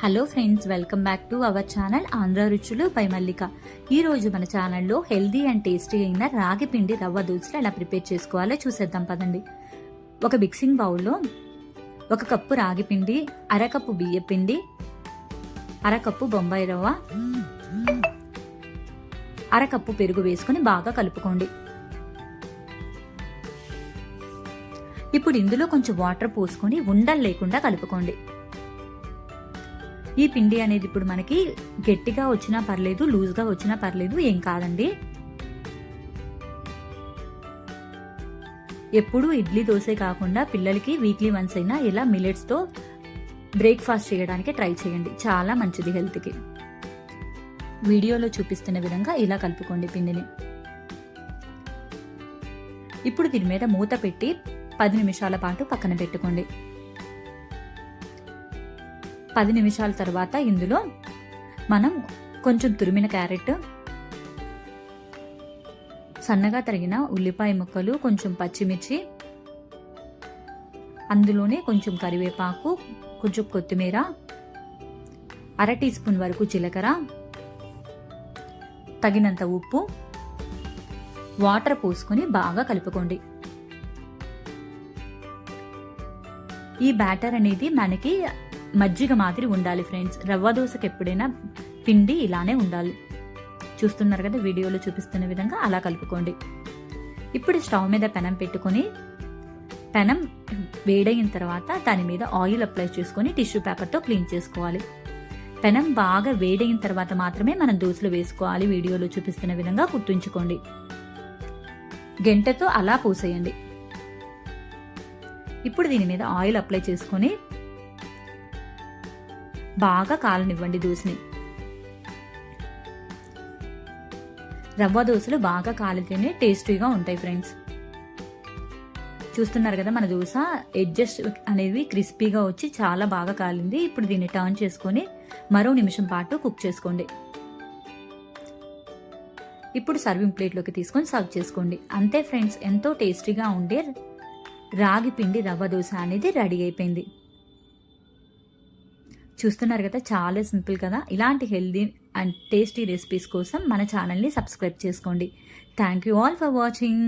Hello friends welcome back to our channel Andhra రుచులు పై మల్లిక. ఈ రోజు మన ఛానల్లో హెల్దీ అండ్ టేస్టీ అయిన రాగి పిండి రవ్వ దోశలు ఎలా ప్రిపేర్ చేసుకోవాలో చూసేద్దాం పదండి. ఒక మిక్సింగ్ బౌల్లో ఒక కప్పు రాగి పిండి అరకప్పు బియ్య పిండి అరకప్పు బొంబాయి రవ్వ అరకప్పు పెరుగు వేసుకుని బాగా కలుపుకోండి. ఇప్పుడు ఇందులో కొంచెం వాటర్ పోసుకొని ఉండలు లేకుండా కలుపుకోండి. ఈ పిండి అనేది ఇప్పుడు మనకి గట్టిగా వచ్చినా పర్లేదు లూజ్గా వచ్చినా పర్లేదు ఏం కాదండి. ఎప్పుడూ ఇడ్లీ దోశ కాకుండా పిల్లలకి వీక్లీ వన్స్ అయినా ఇలా మిలెట్స్తో బ్రేక్ఫాస్ట్ చేయడానికి ట్రై చేయండి. చాలా మంచిది హెల్త్కి. వీడియోలో చూపిస్తున్న విధంగా ఇలా కలుపుకోండి పిండిని. ఇప్పుడు దీని మీద మూత పెట్టి పది నిమిషాల పాటు పక్కన పెట్టుకోండి. పది నిమిషాల తర్వాత ఇందులో మనం కొంచెం తురిమిన క్యారెట్ సన్నగా తరిగిన ఉల్లిపాయ ముక్కలు కొంచెం పచ్చిమిర్చి అందులోనే కొంచెం కరివేపాకు కొంచెం కొత్తిమీర అర టీ స్పూన్ వరకు జీలకర్ర తగినంత ఉప్పు వాటర్ పోసుకొని బాగా కలుపుకోండి. ఈ బ్యాటర్ అనేది మనకి మజ్జిగ మాదిరి ఉండాలి ఫ్రెండ్స్. రవ్వ దోశకి ఎప్పుడైనా పిండి ఇలానే ఉండాలి. చూస్తున్నారు కదా వీడియోలో చూపిస్తున్న విధంగా అలా కలుపుకోండి. ఇప్పుడు స్టవ్ మీద పెనం పెట్టుకొని పెనం వేడైన తర్వాత దాని మీద ఆయిల్ అప్లై చేసుకొని టిష్యూ పేపర్తో క్లీన్ చేసుకోవాలి. పెనం బాగా వేడైన తర్వాత మాత్రమే మనం దోశలు వేసుకోవాలి. వీడియోలో చూపిస్తున్న విధంగా గుర్తుంచుకోండి. గెంటతో అలా పూసేయండి. ఇప్పుడు దీని మీద ఆయిల్ అప్లై చేసుకొని బాగా కాలనివ్వండి దోశని రవ్వ దోశలు బాగా కాలితేనే టేస్టీగా ఉంటాయి ఫ్రెండ్స్. చూస్తున్నారు కదా మన దోశ ఎడ్జస్ట్ అనేవి క్రిస్పీగా వచ్చి చాలా బాగా కాలింది. ఇప్పుడు దీన్ని టర్న్ చేసుకొని మరో నిమిషం పాటు కుక్ చేసుకోండి. ఇప్పుడు సర్వింగ్ ప్లేట్లోకి తీసుకొని సర్వ్ చేసుకోండి. అంతే ఫ్రెండ్స్ ఎంతో టేస్టీగా ఉండే రాగి పిండి రవ్వ దోశ అనేది రెడీ అయిపోయింది. చూస్తున్నారు కదా చాలా సింపుల్ కదా. ఇలాంటి హెల్దీ అండ్ టేస్టీ రెసిపీస్ కోసం మన ఛానల్ని సబ్స్క్రైబ్ చేసుకోండి. Thank you all for watching.